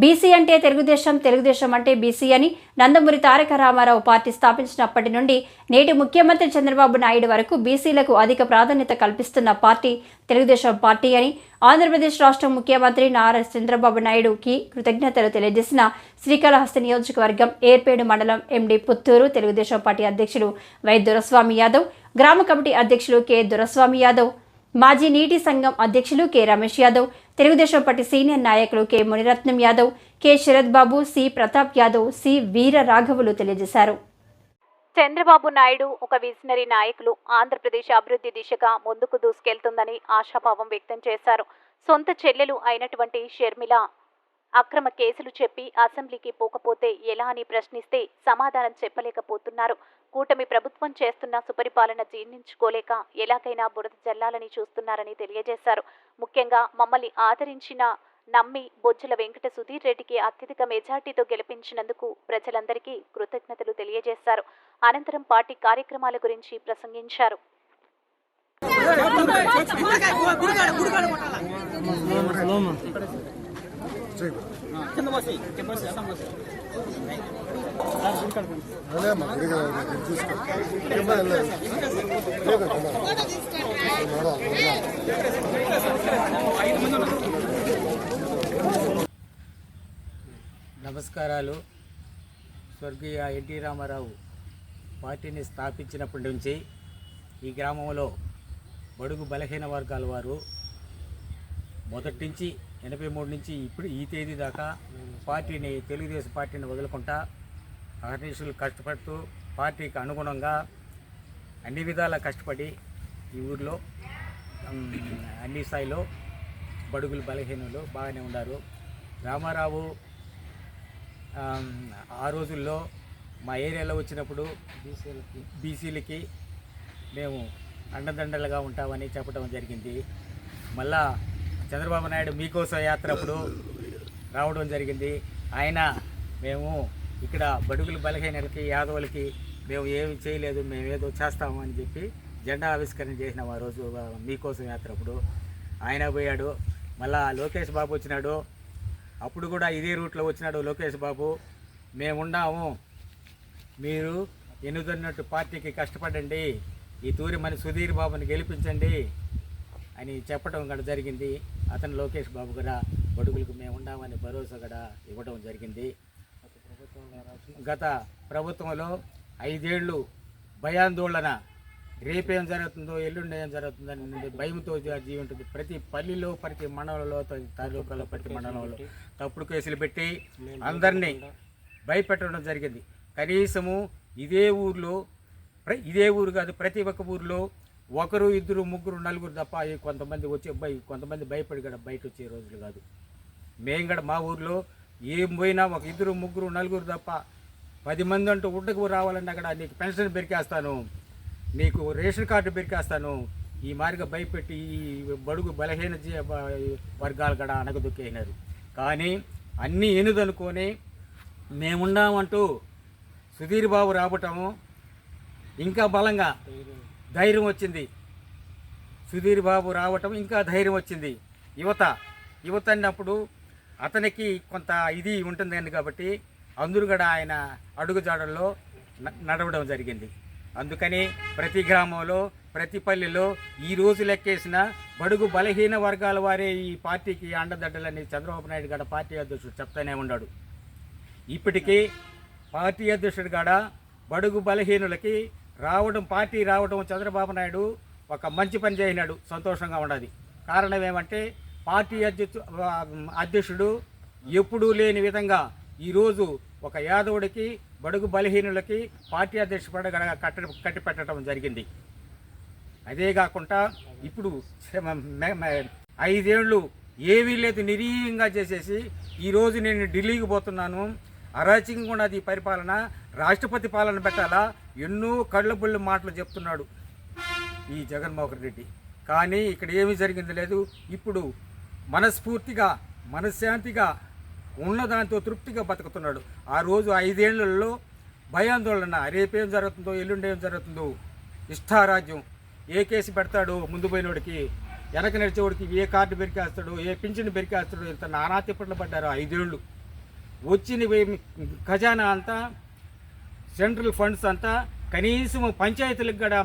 BC అంటే తెలుగుదేశం తెలుగుదేశం అంటే BC అని నందమూరి తారక రామారావు పార్టీ స్థాపించినప్పటి నుండి నేటి ముఖ్యమంత్రి చంద్రబాబు నాయుడు వరకు బీసీలకు అధిక ప్రాధాన్యత కల్పిస్తున్న పార్టీ తెలుగుదేశం పార్టీ అని ఆంధ్రప్రదేశ్ రాష్ట్ర ముఖ్యమంత్రి నారా చంద్రబాబు నాయుడుకి కృతజ్ఞతలు తెలియజేసిన శ్రీకాళహస్తి నియోజకవర్గం ఏర్పేడు మండలం ఎండి పుత్తూరు తెలుగుదేశం పార్టీ అధ్యక్షులు వై దొరస్వామి యాదవ్ గ్రామ కమిటీ అధ్యక్షులు కె దొరస్వామి యాదవ్ మాజీ నీటి సంఘం అధ్యక్షులు K Ramesh Yadav Telugu Desam party senior నాయకులు K. Muniratnam Yadav K. Sarath Babu C. Pratap Yadav C. Veera రాఘవులు తెలియజేశారు. చంద్రబాబు నాయుడు ఒక విజనరీ నాయకులు. ఆంధ్రప్రదేశ్ అభివృద్ధి దిశగా ముందుకు దూసుకెళ్తుందని ఆశాభావం వ్యక్తం చేశారు. సొంత చెల్లెలు అయినటువంటి షర్మిల అక్రమ కేసులు చెప్పి అసెంబ్లీకి పోకపోతే ఎలా అని ప్రశ్నిస్తే సమాధానం చెప్పలేకపోతున్నారు. కూటమి ప్రభుత్వం చేస్తున్న సుపరిపాలన జీర్ణించుకోలేక ఎలాగైనా బురద జల్లాలని చూస్తున్నారని తెలియజేశారు. ముఖ్యంగా మమ్మల్ని ఆదరించిన నమ్మి బొజ్జుల వెంకట సుధీర్ రెడ్డికి అత్యధిక మెజార్టీతో గెలిపించినందుకు ప్రజలందరికీ కృతజ్ఞతలు తెలియజేశారు. అనంతరం పార్టీ కార్యక్రమాల గురించి ప్రసంగించారు. అదేమ్మా నమస్కారాలు. స్వర్గీయ ఎన్టీ రామారావు పార్టీని స్థాపించినప్పటి నుంచి ఈ గ్రామంలో బడుగు బలహీన వర్గాల వారు మొదటి నుంచి ఎనభై మూడు నుంచి ఇప్పుడు ఈ తేదీ దాకా పార్టీని తెలుగుదేశం పార్టీని వదులుకుంటా అహర్నిశలు కష్టపడుతూ పార్టీకి అనుగుణంగా అన్ని విధాలా కష్టపడి ఈ ఊర్లో అన్ని స్థాయిలో బడుగులు బలహీనులు బాగానే ఉన్నారు. రామారావు ఆ రోజుల్లో మా ఏరియాలో వచ్చినప్పుడు బీసీలకి బీసీలకి మేము అండదండలుగా ఉంటామని చెప్పడం జరిగింది. మళ్ళా చంద్రబాబు నాయుడు మీకోసం యాత్ర అప్పుడు రావడం జరిగింది. ఆయన మేము ఇక్కడ బడుగుల బలహీనలకి యాదవులకి మేము ఏమి చేయలేదు మేము ఏదో చేస్తాము అని చెప్పి జెండా ఆవిష్కరణ చేసిన ఆ రోజు మీకోసం యాత్ర అప్పుడు. ఆయన పోయాడు. మళ్ళా లోకేష్ బాబు వచ్చినాడు. అప్పుడు కూడా ఇదే రూట్లో వచ్చినాడు లోకేష్ బాబు. మేమున్నాము మీరు ఎన్నుతున్నట్టు పార్టీకి కష్టపడండి. ఈ తూరి మన సుధీర్ బాబుని గెలిపించండి అని చెప్పడం కూడా జరిగింది. అతను లోకేష్ బాబు కూడా బడుగులకు మేము ఉన్నామని భరోసా కూడా ఇవ్వడం జరిగింది. గత ప్రభుత్వంలో ఐదేళ్ళు భయాందోళన రేపేం జరుగుతుందో ఎల్లుండి ఏం జరుగుతుందో అని భయంతో జీవి ఉంటుంది ప్రతి పల్లిలో ప్రతి మండలంలో తాలూకాలో ప్రతి మండలంలో తప్పుడు కేసులు పెట్టి అందరినీ భయపెట్టడం జరిగింది. కనీసము ఇదే ఊర్లో ప్ర- ఇదే ఊరు కాదు ప్రతి ఒక్క ఊర్లో ఒకరు ఇద్దరు ముగ్గురు నలుగురు తప్ప కొంతమంది వచ్చి భయ కొంతమంది భయపడి కూడా బయట వచ్చే రోజులు కాదు. మేము కూడా మా ఊర్లో ఏం పోయినా ఒక ఇద్దరు ముగ్గురు నలుగురు తప్ప పది మంది అంటూ ఉడ్డకు రావాలన్నా కూడా నీకు పెన్షన్ పెరికేస్తాను నీకు రేషన్ కార్డు పెరికేస్తాను ఈ మార్గ భయపెట్టి ఈ బడుగు బలహీన జీ- వర్గాలు కూడా అనగదొక్కేసినారు కానీ అన్నీ ఎనుదనుకొని మేమున్నామంటూ సుధీర్ బాబు రావటము ఇంకా బలంగా ధైర్యం వచ్చింది. సుధీర్ బాబు రావటం ఇంకా ధైర్యం వచ్చింది. యువత యువత అన్నప్పుడు అతనికి కొంత ఇది ఉంటుందని కాబట్టి అందరూ కూడా ఆయన అడుగుజాడల్లో న- నడవడం జరిగింది. అందుకని ప్రతి గ్రామంలో ప్రతి పల్లెలో ఈ రోజు లెక్కేసిన బడుగు బలహీన వర్గాల వారే ఈ పార్టీకి అండదండలని చంద్రబాబు నాయుడు గడ పార్టీ అధ్యక్షుడు చెప్తానే ఉన్నాడు. ఇప్పటికీ పార్టీ అధ్యక్షుడు కాడ బడుగు బలహీనులకి రావడం పార్టీ రావడం చంద్రబాబు నాయుడు ఒక మంచి పని చేసినాడు సంతోషంగా ఉన్నది. కారణం ఏమంటే పార్టీ అధ్యక్షు అధ్యక్షుడు ఎప్పుడూ లేని విధంగా ఈరోజు ఒక యాదవుడికి బడుగు బలహీనులకి పార్టీ అధ్యక్షుడు పడగ కట్ట కట్టి పెట్టడం జరిగింది. అదే కాకుండా ఇప్పుడు ఐదేళ్ళు ఏమీ లేదు నిరీయంగా చేసేసి ఈరోజు నేను ఢిల్లీకి పోతున్నాను. అరాచకంగా ఉన్నది పరిపాలన రాష్ట్రపతి పాలన పెట్టాలా? ఎన్నో కళ్ళబుళ్ళు మాటలు చెప్తున్నాడు ఈ జగన్మోహన్ రెడ్డి. కానీ ఇక్కడ ఏమీ జరిగింది లేదు. ఇప్పుడు మనస్ఫూర్తిగా మనశ్శాంతిగా ఉన్నదాంతో తృప్తిగా బతుకుతున్నాడు. ఆ రోజు ఐదేళ్ళలో భయాందోళన రేపేం జరుగుతుందో ఎల్లుండి ఏం జరుగుతుందో ఇష్టారాజ్యం. ఏ కేసు పెడతాడు ముందు పోయినోడికి వెనక నడిచేవాడికి ఏ కార్డు బెరికేస్తాడు ఏ పింఛను బెరికేస్తాడు ఇంత నానా తిప్పట్లు పడ్డారు ఐదేళ్ళు వచ్చిన ఖజానా అంతా సెంట్రల్ ఫండ్స్ అంతా కనీసం పంచాయతీలకు కూడా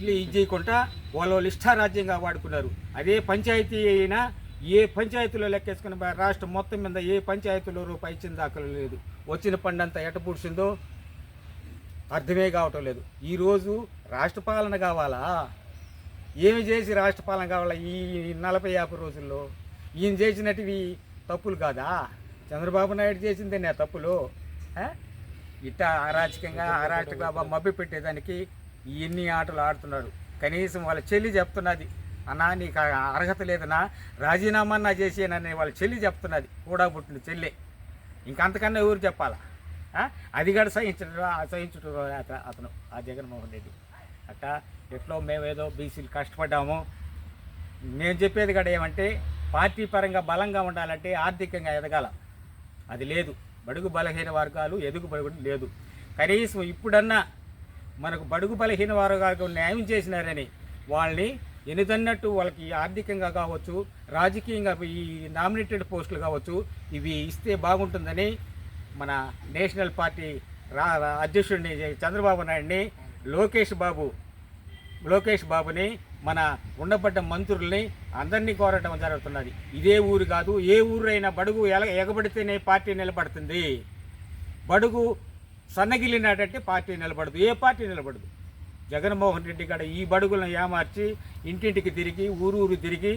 ఇది చేయకుండా వాళ్ళు ఇష్టారాజ్యంగా వాడుకున్నారు. అదే పంచాయతీ అయినా ఏ పంచాయతీలో లెక్కేసుకుని రాష్ట్రం మొత్తం మీద ఏ పంచాయతీలో రూపాయి ఇచ్చిన దాఖలు లేదు. వచ్చిన పండంతా ఎటపూడ్చిందో అర్థమే కావటం లేదు. ఈరోజు రాష్ట్ర పాలన కావాలా? ఏమి చేసి రాష్ట్ర పాలన కావాలా ఈ నలభై యాభై రోజుల్లో? ఈయన చేసినటివి తప్పులు కాదా? చంద్రబాబు నాయుడు చేసిందే నా తప్పులు ఇట్ట అరాచకంగా అరాచక మబ్బి పెట్టేదానికి ఎన్ని ఆటలు ఆడుతున్నాడు కనీసం వాళ్ళ చెల్లి చెప్తున్నది అన్నా నీకు అర్హత లేదన్నా రాజీనామా నా చేసేనని వాళ్ళ చెల్లి చెప్తున్నది కూడా పుట్టిన చెల్లె. ఇంకంతకన్నా ఎవరు చెప్పాలా? అది కూడా సహించడం సహించడం అతను ఆ జగన్మోహన్ రెడ్డి. అట్ట ఎట్లో మేమేదో బీసీలు కష్టపడ్డాము. నేను చెప్పేది కూడా ఏమంటే పార్టీ పరంగా బలంగా ఉండాలంటే ఆర్థికంగా ఎదగాల. అది లేదు. బడుగు బలహీన వర్గాలు ఎదుగు లేదు. కనీసం ఇప్పుడన్నా మనకు బడుగు బలహీన వర్గాలకు న్యాయం చేసినారని వాళ్ళని ఎనిదన్నట్టు వాళ్ళకి ఆర్థికంగా కావచ్చు రాజకీయంగా ఈ నామినేటెడ్ పోస్టులు కావచ్చు ఇవి ఇస్తే బాగుంటుందని మన నేషనల్ పార్టీ రా రా- అధ్యక్షుడిని చంద్రబాబు నాయుడిని లోకేష్ బాబు లోకేష్ బాబుని మన ఉండబడ్డ మంత్రుల్ని అందరినీ కోరటం జరుగుతున్నది. ఇదే ఊరు కాదు ఏ ఊరు అయినా బడుగు ఎల ఎగబడితేనే పార్టీ నిలబడుతుంది. బడుగు సన్నగిలినాడంటే పార్టీ నిలబడదు. ఏ పార్టీ నిలబడదు? జగన్మోహన్ రెడ్డి కాడ ఈ బడుగులను ఏమార్చి ఇంటింటికి తిరిగి ఊరు ఊరు తిరిగి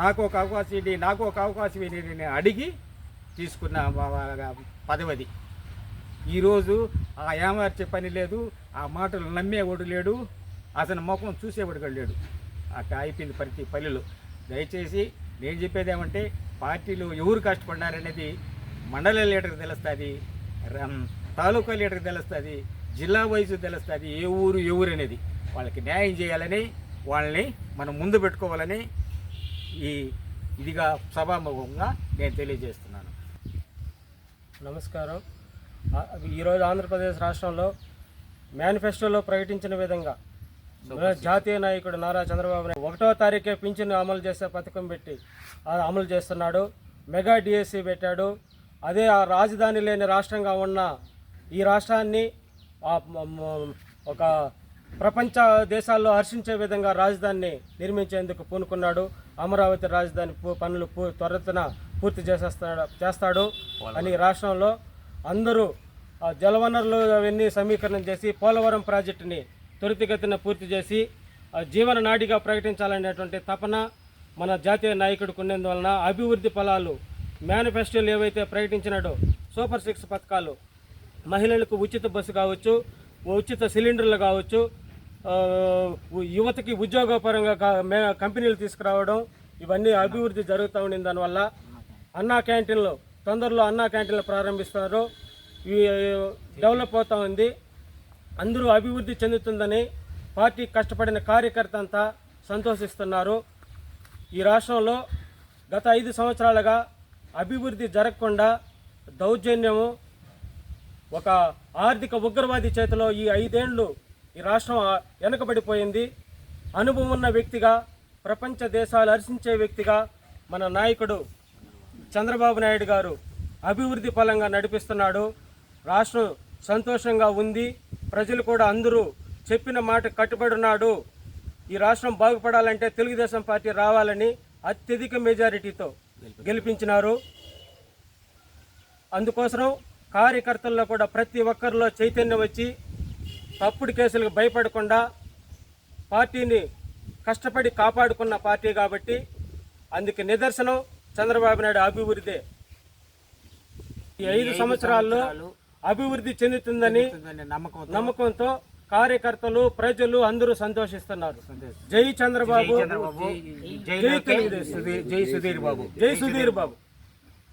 నాకు ఒక అవకాశం ఇది నాకు ఒక అవకాశం ఇది అడిగి తీసుకున్న పదవది. ఈరోజు ఆ ఏమార్చే పని లేదు ఆ మాటలు నమ్మేవాడు లేడు అతని ముఖం చూసేవాడు కూడా లేడు. అయిపోయింది ప్రతి పల్లెలు. దయచేసి నేను చెప్పేది ఏమంటే పార్టీలు ఎవరు కష్టపడినారనేది మండల లీడర్కి తెలుస్తుంది తాలూకా లీడర్కి తెలుస్తుంది జిల్లా వైజు తెలుస్తుంది ఏ ఊరు ఏ ఊరు అనేది. వాళ్ళకి న్యాయం చేయాలని వాళ్ళని మనం ముందు పెట్టుకోవాలని ఈ ఇదిగా సభాముఖంగా నేను తెలియజేస్తున్నాను. నమస్కారం. ఈరోజు ఆంధ్రప్రదేశ్ రాష్ట్రంలో మేనిఫెస్టోలో ప్రకటించిన విధంగా జాతీయ నాయకుడు నారా చంద్రబాబు నాయుడు ఒకటో తారీఖే పింఛను అమలు చేసే పథకం పెట్టి అమలు చేస్తున్నాడు. మెగా డిఎస్సి పెట్టాడు. అదే ఆ రాజధాని లేని రాష్ట్రంగా ఉన్న ఈ రాష్ట్రాన్ని ఒక ప్రపంచ దేశాల్లో హర్షించే విధంగా రాజధానిని నిర్మించేందుకు పూనుకున్నాడు. అమరావతి రాజధాని పూ- పనులు త్వరితన పూర్తి చేసేస్తాడు చేస్తాడు అని రాష్ట్రంలో అందరూ జలవనరులు అవన్నీ సమీకరణ చేసి పోలవరం ప్రాజెక్టుని త్వరితగతిన పూర్తి చేసి జీవన నాడిగా ప్రకటించాలనేటువంటి తపన మన జాతీయ నాయకుడికి ఉన్నందువలన అభివృద్ధి ఫలాలు మేనిఫెస్టోలు ఏవైతే ప్రకటించినాడో సూపర్ సిక్స్ పథకాలు మహిళలకు ఉచిత బస్సు కావచ్చు ఉచిత సిలిండర్లు కావచ్చు యువతకి ఉద్యోగపరంగా కంపెనీలు తీసుకురావడం ఇవన్నీ అభివృద్ధి జరుగుతూ ఉండింది. దానివల్ల అన్నా క్యాంటీన్లు తొందరలో అన్నా క్యాంటీన్లు ప్రారంభిస్తారు. డెవలప్ అవుతూ ఉంది. అందరూ అభివృద్ధి చెందుతుందని పార్టీ కష్టపడిన కార్యకర్త అంతా సంతోషిస్తున్నారు. ఈ రాష్ట్రంలో గత ఐదు సంవత్సరాలుగా అభివృద్ధి జరగకుండా దౌర్జన్యము ఒక ఆర్థిక ఉగ్రవాది చేతిలో ఈ ఐదేళ్ళు ఈ రాష్ట్రం వెనకబడిపోయింది. అనుభవం ఉన్న వ్యక్తిగా ప్రపంచ దేశాలు హర్షించే వ్యక్తిగా మన నాయకుడు చంద్రబాబు నాయుడు గారు అభివృద్ధి పరంగా నడిపిస్తున్నాడు. రాష్ట్రం సంతోషంగా ఉంది. ప్రజలు కూడా అందరూ చెప్పిన మాట కట్టుబడి ఉన్నాడు ఈ రాష్ట్రం బాగుపడాలంటే తెలుగుదేశం పార్టీ రావాలని అత్యధిక మెజారిటీతో గెలిపించినారు. అందుకోసం కార్యకర్తల్లో కూడా ప్రతి ఒక్కరిలో చైతన్యం వచ్చి తప్పుడు కేసులకు భయపడకుండా పార్టీని కష్టపడి కాపాడుకున్న పార్టీ కాబట్టి అందుకు నిదర్శనం చంద్రబాబు నాయుడు అభివృద్ధి. ఈ ఐదు సంవత్సరాల్లో అభివృద్ధి చెందుతుందని నమ్మకం నమ్మకంతో. కార్యకర్తలు ప్రజలు అందరూ సంతోషిస్తున్నారు. జై చంద్రబాబు. జై సుధీర్ బాబు. జై సుధీర్ బాబు.